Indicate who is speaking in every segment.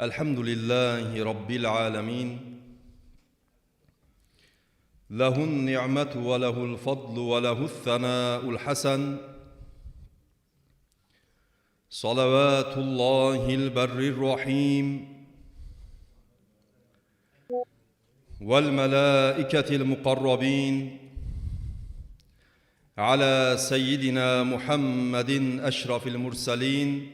Speaker 1: الحمد لله رب العالمين. له النعمة وله الفضل وله الثناء الحسن. صلوات الله البر الرحيم. والملائكة المقربين. على سيدنا محمد أشرف المرسلين.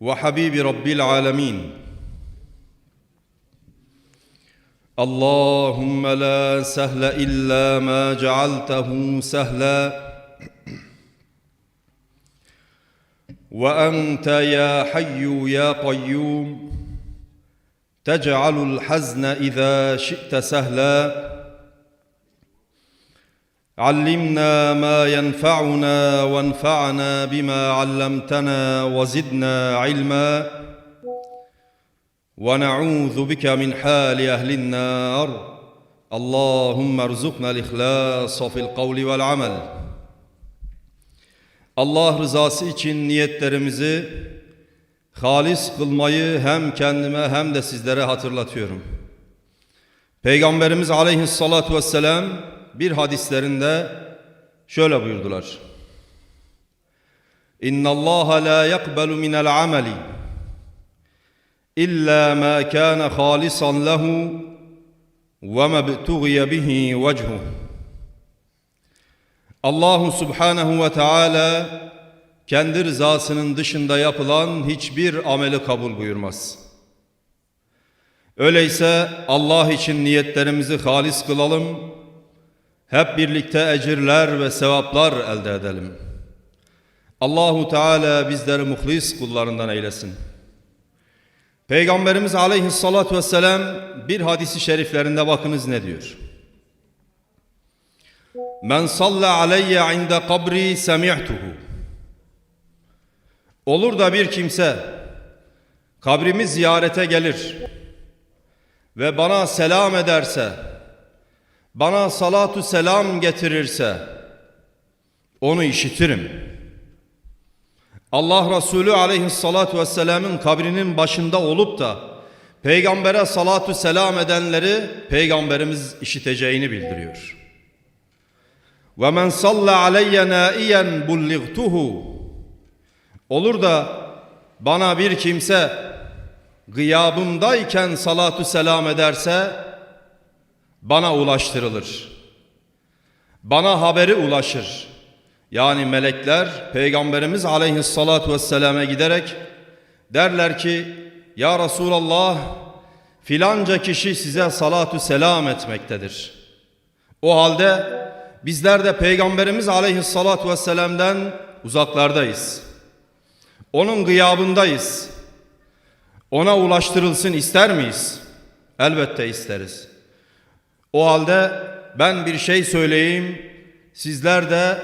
Speaker 1: وحبيب رب العالمين. اللهم لا سهل إلا ما جعلته سهلا. وأنت يا حي يا قيوم تجعل الحزن إذا شئت سهلا. علمنا ما ينفعنا وانفعنا بما علمتنا وزدنا علما ونعوذ بك من حال اهل النار اللهم ارزقنا الاخلاص في القول والعمل Allah rızası için niyetlerimizi halis kılmayı hem kendime hem de sizlere hatırlatıyorum. Peygamberimiz aleyhissalatu vesselam bir hadislerinde şöyle buyurdular. İnna Allah la yakbalu minel ameli illa ma kana halisan lehu ve mebtughiye bihi vechhu. Allahu Subhanahu ve Teala kendi rızasının dışında yapılan hiçbir ameli kabul buyurmaz. Öyleyse Allah için niyetlerimizi halis kılalım hep birlikte ecirler ve sevaplar elde edelim. Allahu Teala bizleri muhlis kullarından eylesin. Peygamberimiz aleyhissalatu vesselam bir hadisi şeriflerinde bakınız ne diyor. Men salla aleyye inde kabri semi'tuhu. Olur da bir kimse kabrimi ziyarete gelir ve bana selam ederse bana salatu selam getirirse onu işitirim. Allah Resulü aleyhissalatu vesselamın kabrinin başında olup da peygambere salatu selam edenleri peygamberimiz işiteceğini bildiriyor. Ve men salla aleyye naiyen bulligtuhu Olur da bana bir kimse gıyabımdayken salatu selam ederse bana ulaştırılır. Bana haberi ulaşır. Yani melekler Peygamberimiz aleyhissalatu vesselame giderek derler ki Ya Resulallah filanca kişi size salatu selam etmektedir. O halde bizler de Peygamberimiz aleyhissalatu vesselam'dan uzaklardayız. Onun gıyabındayız. Ona ulaştırılsın ister miyiz? Elbette isteriz. O halde ben bir şey söyleyeyim. Sizler de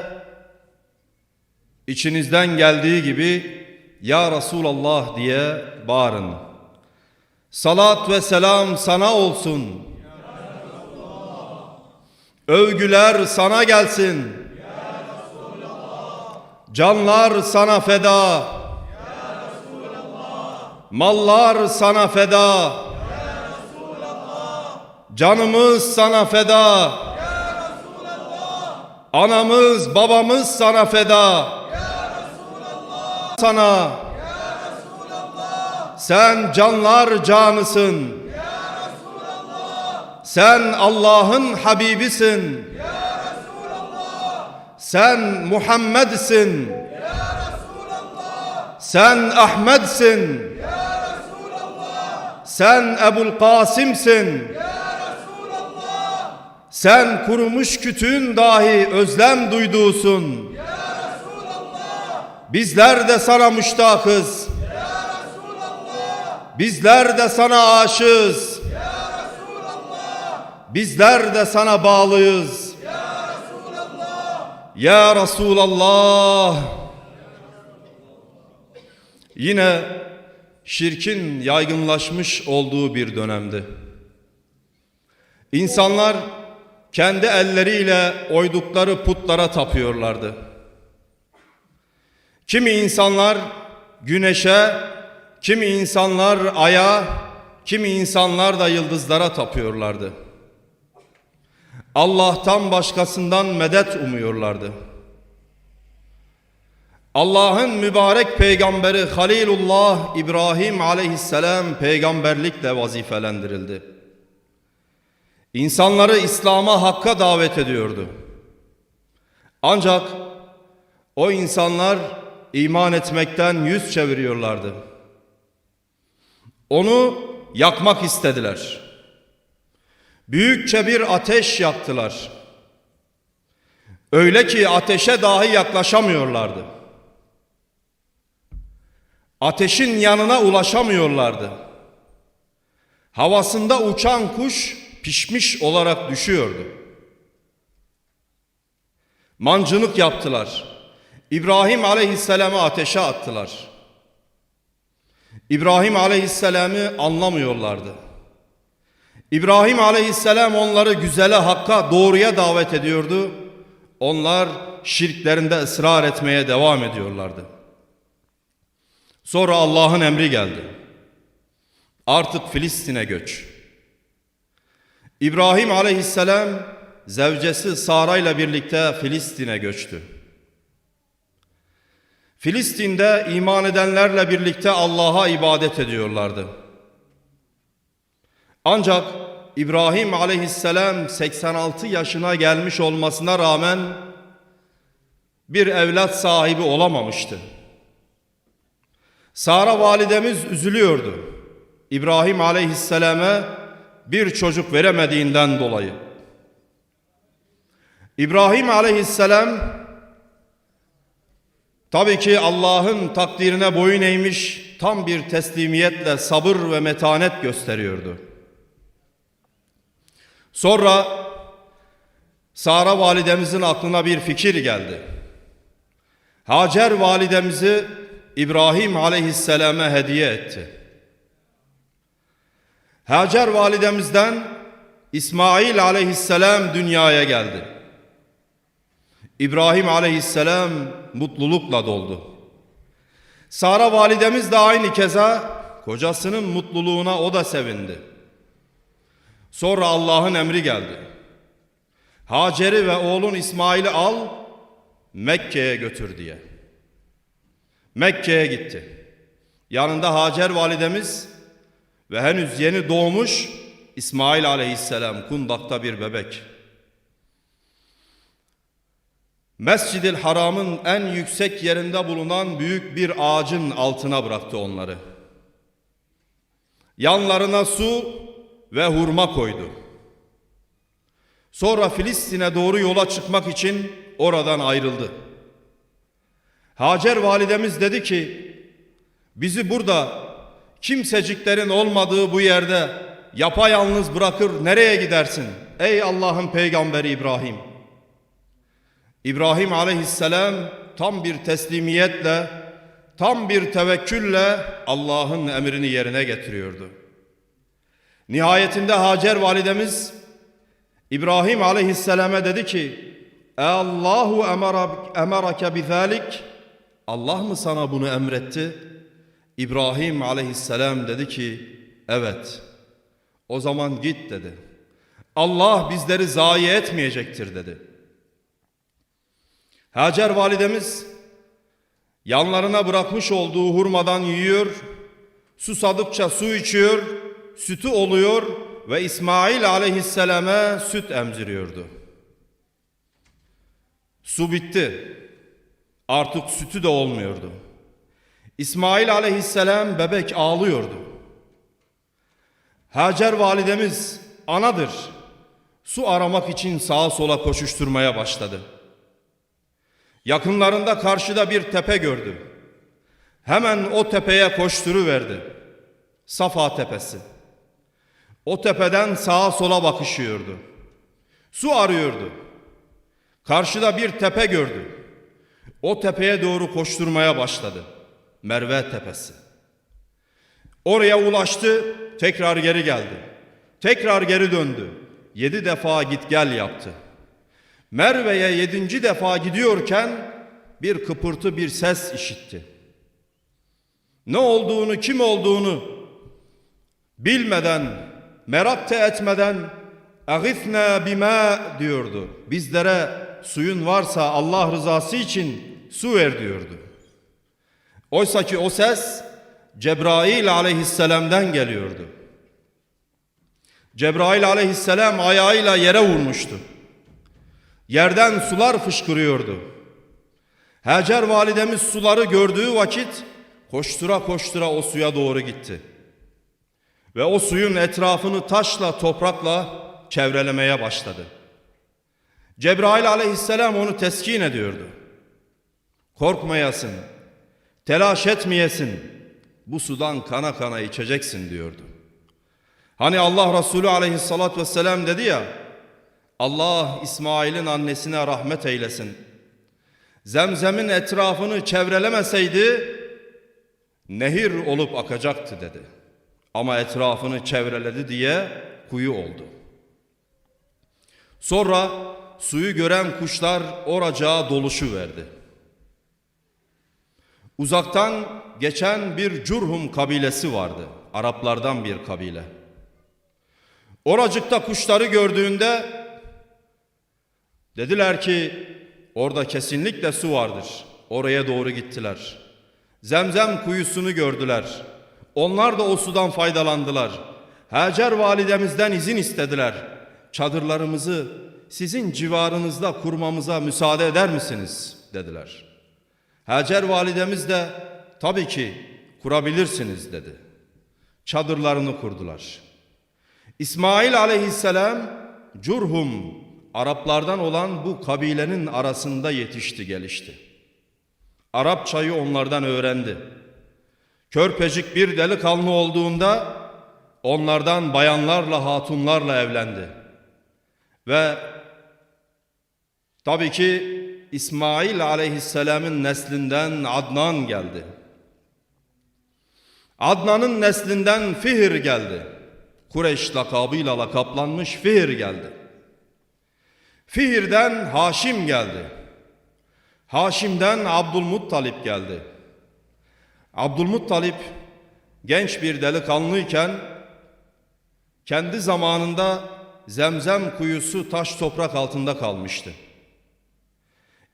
Speaker 1: içinizden geldiği gibi Ya Resulallah diye bağırın. Salat ve selam sana olsun. Övgüler sana gelsin. Canlar sana feda. Mallar sana feda. Canımız sana feda. Anamız babamız sana feda. Sana. Sen canlar canısın. Sen Allah'ın Habibisin. Sen Muhammed'sin. Sen Ahmet'sin. Sen Ebul Kasım'sın. Sen kurumuş kütüğün dahi özlem duyduğusun. Bizler de sana müştakız. Bizler de sana aşığız. Bizler de sana bağlıyız. Ya Resulallah. Yine şirkin yaygınlaşmış olduğu bir dönemdi. İnsanlar kendi elleriyle oydukları putlara tapıyorlardı. Kimi insanlar güneşe, kimi insanlar aya, kimi insanlar da yıldızlara tapıyorlardı. Allah'tan başkasından medet umuyorlardı. Allah'ın mübarek peygamberi Halilullah İbrahim aleyhisselam peygamberlikle vazifelendirildi. İnsanları İslam'a hakka davet ediyordu. Ancak o insanlar iman etmekten yüz çeviriyorlardı. Onu yakmak istediler. Büyükçe bir ateş yaktılar. Öyle ki ateşe dahi yaklaşamıyorlardı. Ateşin yanına ulaşamıyorlardı. Havasında uçan kuş pişmiş olarak düşüyordu. Mancınık yaptılar. İbrahim aleyhisselamı ateşe attılar. İbrahim aleyhisselamı anlamıyorlardı. İbrahim aleyhisselam onları güzele, hakka, doğruya davet ediyordu. Onlar şirklerinde ısrar etmeye devam ediyorlardı. Sonra Allah'ın emri geldi. Artık Filistin'e göç. İbrahim aleyhisselam zevcesi Sara ile birlikte Filistin'e göçtü. Filistin'de iman edenlerle birlikte Allah'a ibadet ediyorlardı. Ancak İbrahim aleyhisselam 86 yaşına gelmiş olmasına rağmen bir evlat sahibi olamamıştı. Sara validemiz üzülüyordu. İbrahim aleyhisselame bir çocuk veremediğinden dolayı. İbrahim aleyhisselam tabii ki Allah'ın takdirine boyun eğmiş tam bir teslimiyetle sabır ve metanet gösteriyordu. Sonra Sara validemizin aklına bir fikir geldi. Hacer validemizi İbrahim aleyhisselame hediye etti. Hacer validemizden İsmail aleyhisselam dünyaya geldi. İbrahim aleyhisselam mutlulukla doldu. Sara validemiz de aynı keza kocasının mutluluğuna o da sevindi. Sonra Allah'ın emri geldi. Hacer'i ve oğlun İsmail'i al Mekke'ye götür diye. Mekke'ye gitti. Yanında Hacer validemiz ve henüz yeni doğmuş İsmail aleyhisselam kundakta bir bebek. Mescid-i Haram'ın en yüksek yerinde bulunan büyük bir ağacın altına bıraktı onları. Yanlarına su ve hurma koydu. Sonra Filistin'e doğru yola çıkmak için oradan ayrıldı. Hacer validemiz dedi ki, bizi burada kimseciklerin olmadığı bu yerde yapayalnız bırakır nereye gidersin? Ey Allah'ın peygamberi İbrahim. İbrahim aleyhisselam tam bir teslimiyetle, tam bir tevekkülle Allah'ın emrini yerine getiriyordu. Nihayetinde Hacer validemiz İbrahim aleyhisselame dedi ki, "E Allahu emarake bizalik? Allah mı sana bunu emretti? İbrahim aleyhisselam dedi ki, evet. O zaman git dedi. Allah bizleri zayi etmeyecektir dedi. Hacer validemiz yanlarına bırakmış olduğu hurmadan yiyor, susadıkça su içiyor, sütü oluyor ve İsmail aleyhisselame süt emziriyordu. Su bitti. Artık sütü de olmuyordu. İsmail aleyhisselam bebek ağlıyordu. Hacer validemiz anadır. Su aramak için sağa sola koşuşturmaya başladı. Yakınlarında karşıda bir tepe gördü. Hemen o tepeye koşturuverdi. Safa tepesi. O tepeden sağa sola bakışıyordu. Su arıyordu. Karşıda bir tepe gördü. O tepeye doğru koşturmaya başladı. Merve Tepesi. Oraya ulaştı, tekrar geri geldi. Tekrar geri döndü. Yedi defa git gel yaptı. Merve'ye yedinci defa gidiyorken bir kıpırtı bir ses işitti. Ne olduğunu, kim olduğunu bilmeden, merapte etmeden "Agithna bima" diyordu. Bizlere suyun varsa Allah rızası için su ver diyordu. Oysa ki o ses Cebrail aleyhisselam'dan geliyordu. Cebrail aleyhisselam ayağıyla yere vurmuştu. Yerden sular fışkırıyordu. Hacer validemiz suları gördüğü vakit koştura koştura o suya doğru gitti. Ve o suyun etrafını taşla toprakla çevrelemeye başladı. Cebrail aleyhisselam onu teskin ediyordu. Korkmayasın, telaş etmeyesin, bu sudan kana kana içeceksin diyordu. Hani Allah Resulü aleyhissalatü vesselam dedi ya, Allah İsmail'in annesine rahmet eylesin. Zemzem'in etrafını çevrelemeseydi nehir olup akacaktı dedi. Ama etrafını çevreledi diye kuyu oldu. Sonra suyu gören kuşlar oracağa doluşu verdi. Uzaktan geçen bir Curhum kabilesi vardı. Araplardan bir kabile. Oracıkta kuşları gördüğünde dediler ki orada kesinlikle su vardır. Oraya doğru gittiler. Zemzem kuyusunu gördüler. Onlar da o sudan faydalandılar. Hacer validemizden izin istediler. Çadırlarımızı sizin civarınızda kurmamıza müsaade eder misiniz? dediler. Hacer validemiz de tabii ki kurabilirsiniz dedi. Çadırlarını kurdular. İsmail aleyhisselam Curhum Araplardan olan bu kabilenin arasında yetişti gelişti. Arapçayı onlardan öğrendi. Körpecik bir delikanlı olduğunda onlardan bayanlarla hatunlarla evlendi. Ve tabii ki İsmail aleyhisselamın neslinden Adnan geldi. Adnan'ın neslinden Fihir geldi. Kureyş lakabıyla lakaplanmış Fihir geldi. Fihir'den Haşim geldi. Haşim'den Abdülmuttalip geldi. Abdülmuttalip genç bir delikanlıyken kendi zamanında zemzem kuyusu taş toprak altında kalmıştı.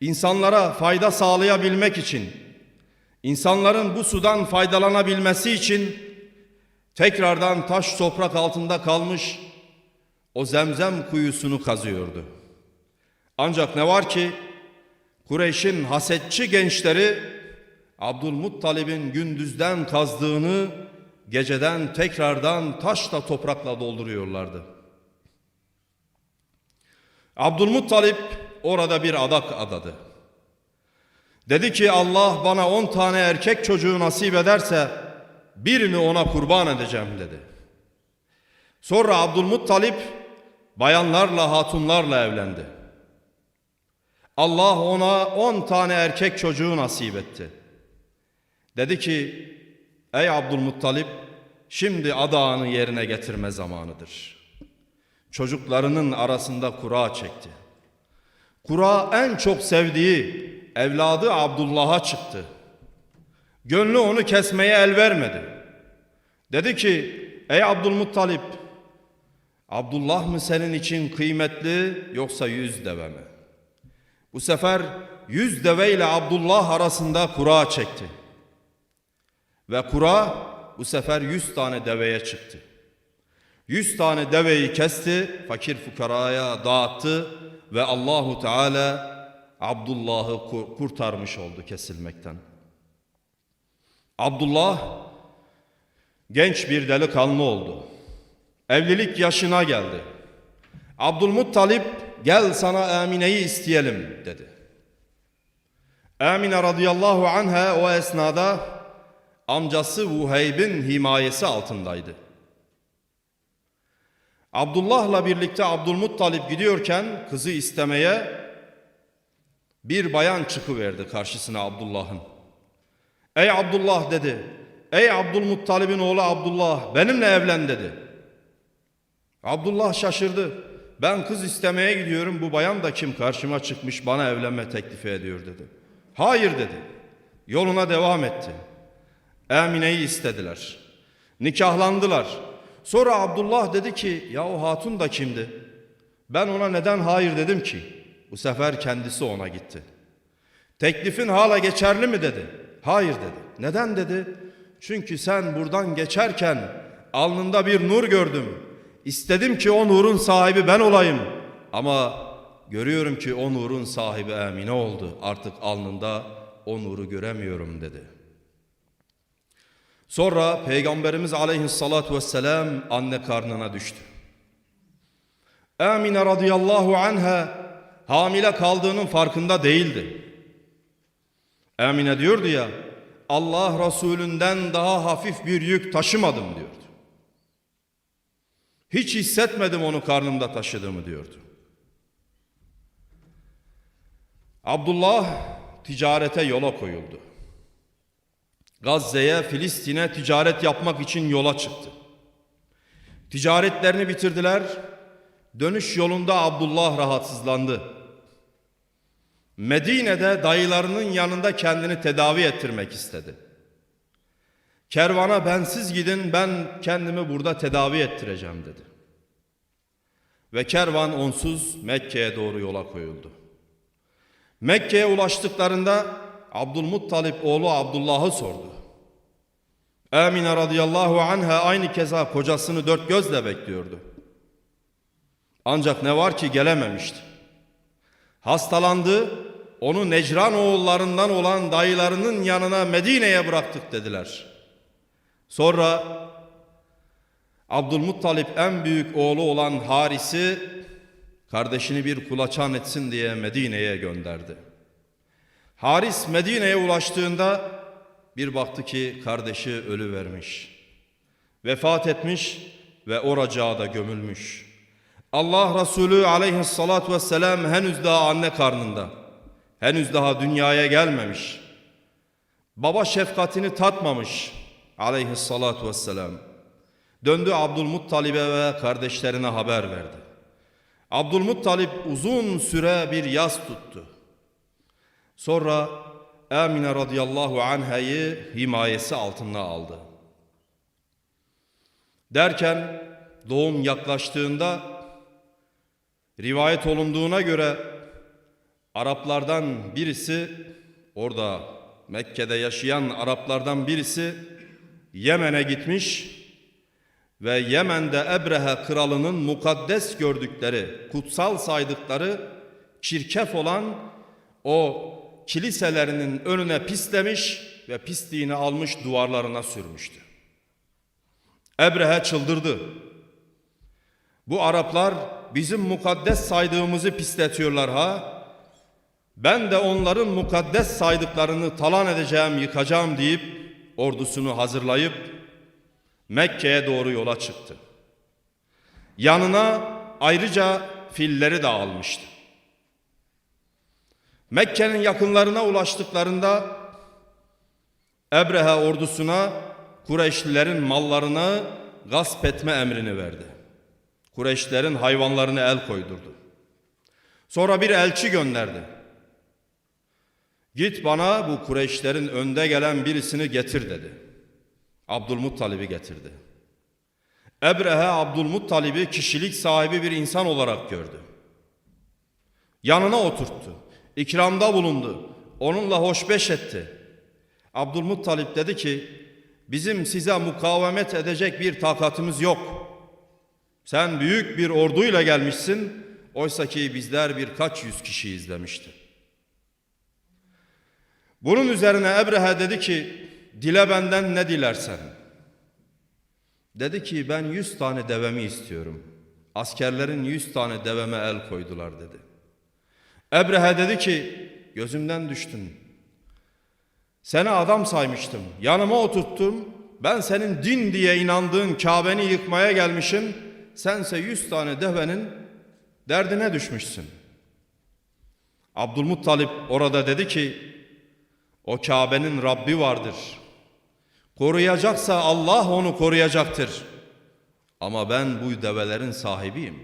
Speaker 1: İnsanlara fayda sağlayabilmek için, insanların bu sudan faydalanabilmesi için tekrardan taş toprak altında kalmış o zemzem kuyusunu kazıyordu. Ancak ne var ki Kureyş'in hasetçi gençleri Abdülmuttalib'in gündüzden kazdığını geceden tekrardan taşla toprakla dolduruyorlardı. Abdülmuttalip orada bir adak adadı. Dedi ki Allah bana on tane erkek çocuğu nasip ederse birini ona kurban edeceğim dedi. Sonra Abdülmuttalip bayanlarla hatunlarla evlendi. Allah ona on tane erkek çocuğu nasip etti. Dedi ki ey Abdülmuttalip şimdi adağını yerine getirme zamanıdır. Çocuklarının arasında kura çekti. Kura en çok sevdiği evladı Abdullah'a çıktı. Gönlü onu kesmeye el vermedi. Dedi ki ey Abdülmuttalip Abdullah mı senin için kıymetli yoksa yüz deve mi? Bu sefer yüz deve ile Abdullah arasında kura çekti. Ve kura bu sefer yüz tane deveye çıktı. Yüz tane deveyi kesti, fakir fukaraya dağıttı ve Allahu Teala Abdullah'ı kurtarmış oldu kesilmekten. Abdullah genç bir delikanlı oldu. Evlilik yaşına geldi. Abdülmuttalip gel sana Amine'yi isteyelim dedi. Amine radıyallahu anha o esnada amcası Vuheyb'in himayesi altındaydı. Abdullah'la birlikte Abdülmuttalip gidiyorken kızı istemeye bir bayan çıkıverdi karşısına Abdullah'ın. Ey Abdullah dedi. Ey Abdülmuttalib'in oğlu Abdullah benimle evlen dedi. Abdullah şaşırdı. Ben kız istemeye gidiyorum bu bayan da kim karşıma çıkmış bana evlenme teklifi ediyor dedi. Hayır dedi. Yoluna devam etti. Emine'yi istediler. Nikahlandılar. Sonra Abdullah dedi ki ya o hatun da kimdi? Ben ona neden hayır dedim ki? Bu sefer kendisi ona gitti. Teklifin hala geçerli mi dedi. Hayır dedi. Neden dedi? Çünkü sen buradan geçerken alnında bir nur gördüm. İstedim ki o nurun sahibi ben olayım. Ama görüyorum ki o nurun sahibi Emine oldu. Artık alnında o nuru göremiyorum dedi. Sonra Peygamberimiz aleyhissalatu vesselam anne karnına düştü. Emine radıyallahu anha hamile kaldığının farkında değildi. Emine diyordu ya Allah Resulünden daha hafif bir yük taşımadım diyordu. Hiç hissetmedim onu karnımda taşıdığımı diyordu. Abdullah ticarete yola koyuldu. Gazze'ye, Filistin'e ticaret yapmak için yola çıktı. Ticaretlerini bitirdiler. Dönüş yolunda Abdullah rahatsızlandı. Medine'de dayılarının yanında kendini tedavi ettirmek istedi. Kervana bensiz gidin ben kendimi burada tedavi ettireceğim dedi. Ve kervan onsuz Mekke'ye doğru yola koyuldu. Mekke'ye ulaştıklarında Abdülmuttalip oğlu Abdullah'ı sordu. Emine radıyallahu anha aynı keza kocasını dört gözle bekliyordu. Ancak ne var ki gelememişti. Hastalandı, onu Necran oğullarından olan dayılarının yanına Medine'ye bıraktık dediler. Sonra Abdülmuttalip en büyük oğlu olan Haris'i kardeşini bir kulaçan etsin diye Medine'ye gönderdi. Haris Medine'ye ulaştığında bir baktı ki kardeşi ölü vermiş. Vefat etmiş ve oracağa da gömülmüş. Allah Resulü aleyhissalatü vesselam henüz daha anne karnında. Henüz daha dünyaya gelmemiş. Baba şefkatini tatmamış aleyhissalatü vesselam. Döndü Abdülmuttalib'e ve kardeşlerine haber verdi. Abdülmuttalip uzun süre bir yas tuttu. Sonra Emine radıyallahu anhayı himayesi altına aldı. Derken doğum yaklaştığında rivayet olunduğuna göre Araplardan birisi orada Mekke'de yaşayan Araplardan birisi Yemen'e gitmiş ve Yemen'de Ebrehe kralının mukaddes gördükleri, kutsal saydıkları çirkef olan o kiliselerinin önüne pislemiş ve pisliğini almış duvarlarına sürmüştü. Ebrehe çıldırdı. Bu Araplar bizim mukaddes saydığımızı pisletiyorlar ha. Ben de onların mukaddes saydıklarını talan edeceğim, yıkacağım deyip ordusunu hazırlayıp Mekke'ye doğru yola çıktı. Yanına ayrıca filleri de almıştı. Mekke'nin yakınlarına ulaştıklarında Ebrehe ordusuna Kureyşlilerin mallarını gasp etme emrini verdi. Kureyşlilerin hayvanlarını el koydurdu. Sonra bir elçi gönderdi. Git bana bu Kureyşlerin önde gelen birisini getir dedi. Abdülmuttalib'i getirdi. Ebrehe Abdülmuttalib'i kişilik sahibi bir insan olarak gördü. Yanına oturttu. İkramda bulundu. Onunla hoşbeş etti. Abdülmuttalip dedi ki bizim size mukavemet edecek bir takatımız yok. Sen büyük bir orduyla gelmişsin. Oysa ki bizler birkaç yüz kişi izlemişti. Bunun üzerine Ebrehe dedi ki dile benden ne dilersen. Dedi ki ben yüz tane devemi istiyorum. Askerlerin yüz tane deveme el koydular dedi. Ebrehe dedi ki gözümden düştün. Seni adam saymıştım. Yanıma oturttum. Ben senin din diye inandığın Kabe'ni yıkmaya gelmişim. Sense yüz tane devenin derdine düşmüşsün. Abdülmuttalip orada dedi ki o Kabe'nin Rabbi vardır. Koruyacaksa Allah onu koruyacaktır. Ama ben bu develerin sahibiyim.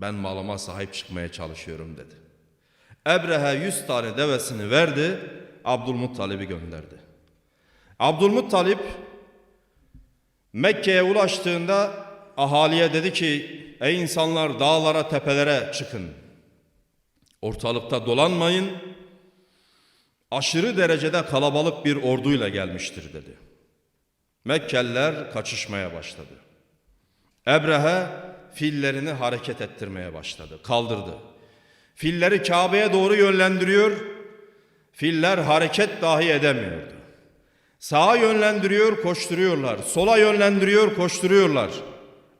Speaker 1: Ben malıma sahip çıkmaya çalışıyorum dedi. Ebrehe yüz tane devesini verdi, Abdülmuttalib'i gönderdi. Abdülmuttalip Mekke'ye ulaştığında ahaliye dedi ki ey insanlar dağlara tepelere çıkın. Ortalıkta dolanmayın. Aşırı derecede kalabalık bir orduyla gelmiştir dedi. Mekkeliler kaçışmaya başladı. Ebrehe fillerini hareket ettirmeye başladı, kaldırdı. Filleri Kabe'ye doğru yönlendiriyor. Filler hareket dahi edemiyordu. Sağa yönlendiriyor, koşturuyorlar. Sola yönlendiriyor, koşturuyorlar.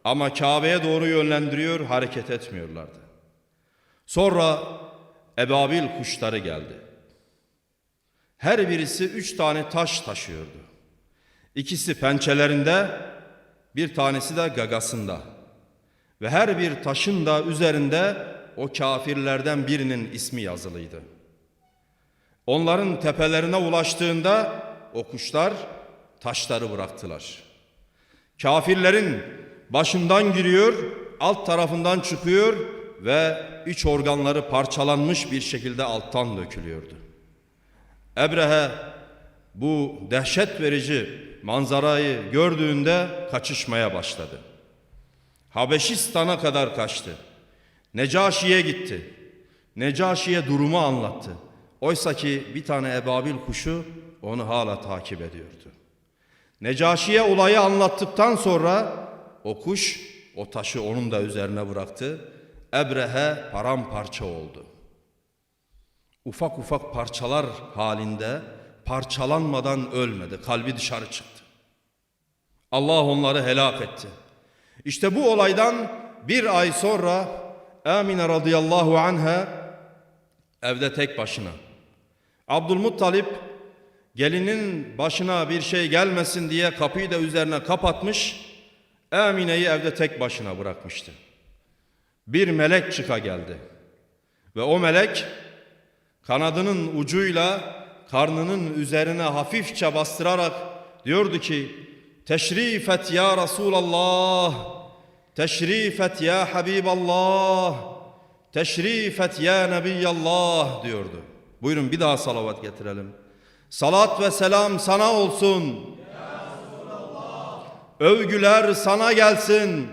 Speaker 1: Ama Kabe'ye doğru yönlendiriyor, hareket etmiyorlardı. Sonra ebabil kuşları geldi. Her birisi üç tane taş taşıyordu. İkisi pençelerinde, bir tanesi de gagasında. Ve her bir taşın da üzerinde o kafirlerden birinin ismi yazılıydı. Onların tepelerine ulaştığında o kuşlar taşları bıraktılar. Kafirlerin başından giriyor, alt tarafından çıkıyor ve iç organları parçalanmış bir şekilde alttan dökülüyordu. Ebrehe bu dehşet verici manzarayı gördüğünde kaçışmaya başladı. Habeşistan'a kadar kaçtı. Necaşi'ye gitti. Necaşi'ye durumu anlattı. Oysa ki bir tane ebabil kuşu onu hala takip ediyordu. Necaşi'ye olayı anlattıktan sonra o kuş o taşı onun da üzerine bıraktı. Ebrehe paramparça oldu. Ufak ufak parçalar halinde parçalanmadan ölmedi. Kalbi dışarı çıktı. Allah onları helak etti. İşte bu olaydan bir ay sonra Amine radıyallahu anha evde tek başına. Abdülmuttalip gelinin başına bir şey gelmesin diye kapıyı da üzerine kapatmış. Amine'yi evde tek başına bırakmıştı. Bir melek çıka geldi. Ve o melek kanadının ucuyla karnının üzerine hafifçe bastırarak diyordu ki Teşrifet ya Resulallah Teşrifet ya Habiballah Teşrifet ya Nebiyallah diyordu. Buyurun bir daha salavat getirelim. Salat ve selam sana olsun. Övgüler sana gelsin.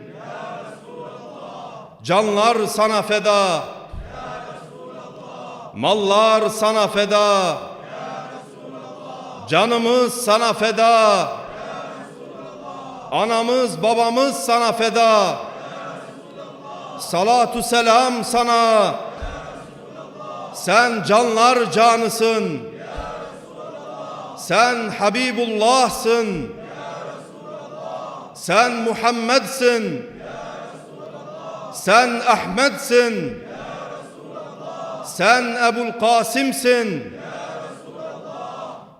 Speaker 1: Canlar sana feda. Mallar sana feda. Canımız sana feda. Anamız babamız sana feda. Salatu selam sana. Sen canlar canısın. Sen Habibullah'sın. Sen Muhammed'sin. Sen Ahmet'sin. Sen Ebul Kasim'sin.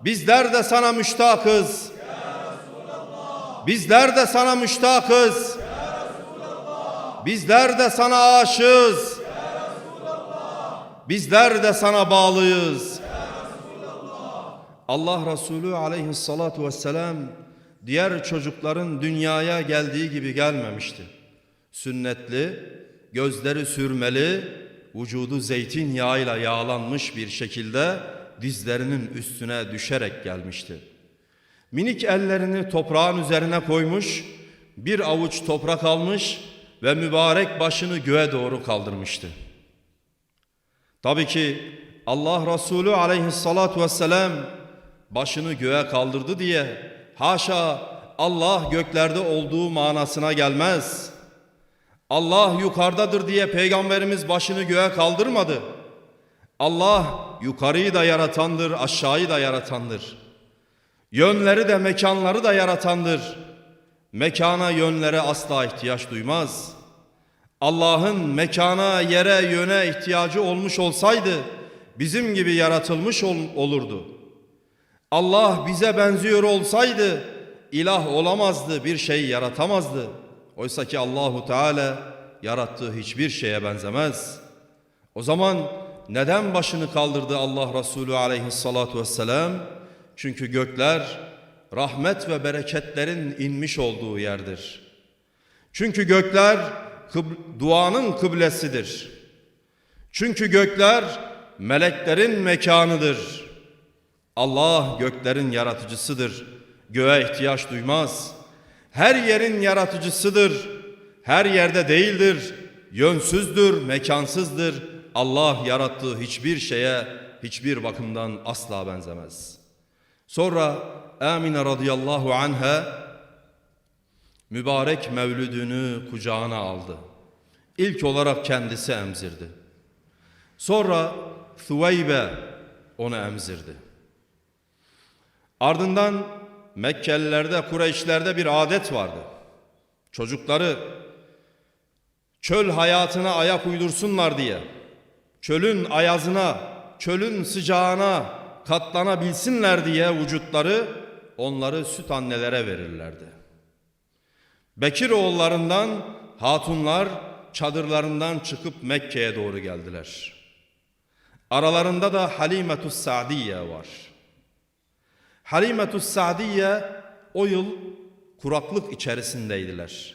Speaker 1: Bizler de sana müştakız. Bizler de sana müştakız. Bizler de sana aşığız. Bizler de sana bağlıyız. Allah Resulü aleyhissalatu vesselam diğer çocukların dünyaya geldiği gibi gelmemişti. Sünnetli, gözleri sürmeli, vücudu zeytinyağıyla yağlanmış bir şekilde dizlerinin üstüne düşerek gelmişti. Minik ellerini toprağın üzerine koymuş, bir avuç toprak almış ve mübarek başını göğe doğru kaldırmıştı. Tabii ki Allah Resulü aleyhissalatu vesselam başını göğe kaldırdı diye haşa Allah göklerde olduğu manasına gelmez. Allah yukarıdadır diye peygamberimiz başını göğe kaldırmadı. Allah yukarıyı da yaratandır, aşağıyı da yaratandır. Yönleri de mekanları da yaratandır. Mekana yönlere asla ihtiyaç duymaz. Allah'ın mekana, yere, yöne ihtiyacı olmuş olsaydı bizim gibi yaratılmış ol olurdu. Allah bize benziyor olsaydı ilah olamazdı, bir şey yaratamazdı. Oysa ki Allahu Teala yarattığı hiçbir şeye benzemez. O zaman neden başını kaldırdı Allah Resulü aleyhissalatu vesselam? Çünkü gökler rahmet ve bereketlerin inmiş olduğu yerdir. Çünkü gökler kıb- duanın kıblesidir. Çünkü gökler meleklerin mekanıdır. Allah göklerin yaratıcısıdır. Göğe ihtiyaç duymaz. Her yerin yaratıcısıdır. Her yerde değildir. Yönsüzdür, mekansızdır. Allah yarattığı hiçbir şeye, hiçbir bakımdan asla benzemez. Sonra Amine radıyallahu anha mübarek mevlüdünü kucağına aldı. İlk olarak kendisi emzirdi. Sonra Thuveybe onu emzirdi. Ardından Mekkelilerde, Kureyşlerde bir adet vardı. Çocukları çöl hayatına ayak uydursunlar diye, çölün ayazına, çölün sıcağına katlanabilsinler diye vücutları onları süt annelere verirlerdi. Bekir oğullarından hatunlar çadırlarından çıkıp Mekke'ye doğru geldiler. Aralarında da Halimetus Sa'diye var. Halimetus Sa'diye o yıl kuraklık içerisindeydiler.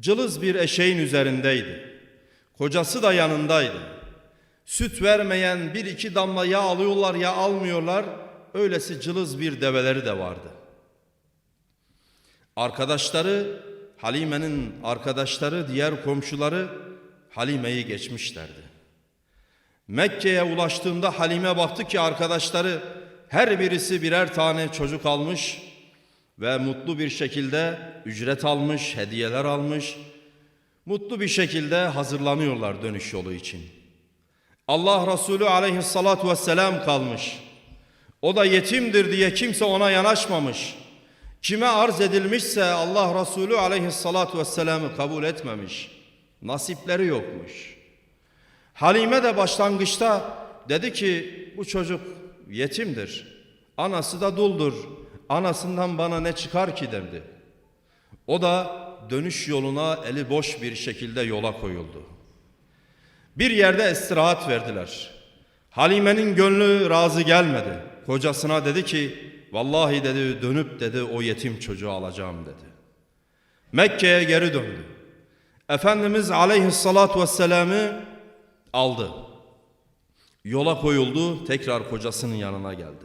Speaker 1: Cılız bir eşeğin üzerindeydi. Kocası da yanındaydı. Süt vermeyen bir iki damla yağ alıyorlar ya almıyorlar. Öylesi cılız bir develeri de vardı. Arkadaşları, Halime'nin arkadaşları, diğer komşuları Halime'yi geçmişlerdi. Mekke'ye ulaştığında Halime baktı ki arkadaşları her birisi birer tane çocuk almış ve mutlu bir şekilde ücret almış, hediyeler almış. Mutlu bir şekilde hazırlanıyorlar dönüş yolu için. Allah Resulü aleyhissalatu vesselam kalmış. O da yetimdir diye kimse ona yanaşmamış. Kime arz edilmişse Allah Resulü aleyhissalatu vesselam'ı kabul etmemiş. Nasipleri yokmuş. Halime de başlangıçta dedi ki bu çocuk yetimdir. Anası da duldur. Anasından bana ne çıkar ki dedi. O da dönüş yoluna eli boş bir şekilde yola koyuldu. Bir yerde istirahat verdiler. Halime'nin gönlü razı gelmedi. Kocasına dedi ki vallahi dedi dönüp dedi o yetim çocuğu alacağım dedi. Mekke'ye geri döndü. Efendimiz aleyhissalatu vesselam'ı aldı. Yola koyuldu tekrar kocasının yanına geldi.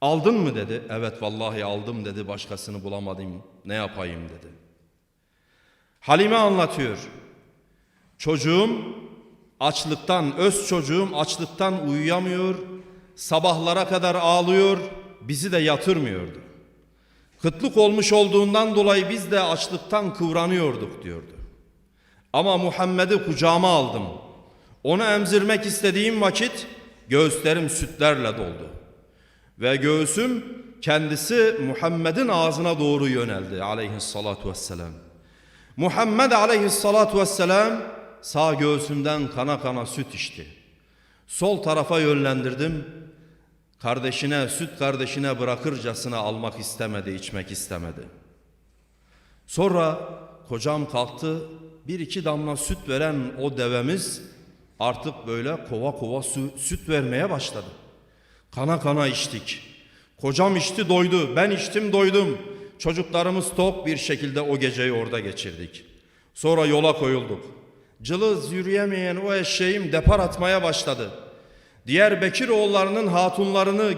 Speaker 1: Aldın mı dedi. Evet vallahi aldım dedi başkasını bulamadım ne yapayım dedi. Halime anlatıyor. Çocuğum açlıktan, öz çocuğum açlıktan uyuyamıyor, sabahlara kadar ağlıyor, bizi de yatırmıyordu. Kıtlık olmuş olduğundan dolayı biz de açlıktan kıvranıyorduk diyordu. Ama Muhammed'i kucağıma aldım. Onu emzirmek istediğim vakit göğüslerim sütlerle doldu. Ve göğsüm kendisi Muhammed'in ağzına doğru yöneldi aleyhissalatu vesselam. Muhammed aleyhissalatu vesselam sağ göğsümden kana kana süt içti. Sol tarafa yönlendirdim. Kardeşine, süt kardeşine bırakırcasına almak istemedi, içmek istemedi. Sonra kocam kalktı, bir iki damla süt veren o devemiz artık böyle kova kova su, süt vermeye başladı. Kana kana içtik. Kocam içti doydu, ben içtim doydum. Çocuklarımız tok bir şekilde o geceyi orada geçirdik. Sonra yola koyulduk. Cılız yürüyemeyen o eşeğim depar atmaya başladı. Diğer Bekir oğullarının hatunlarını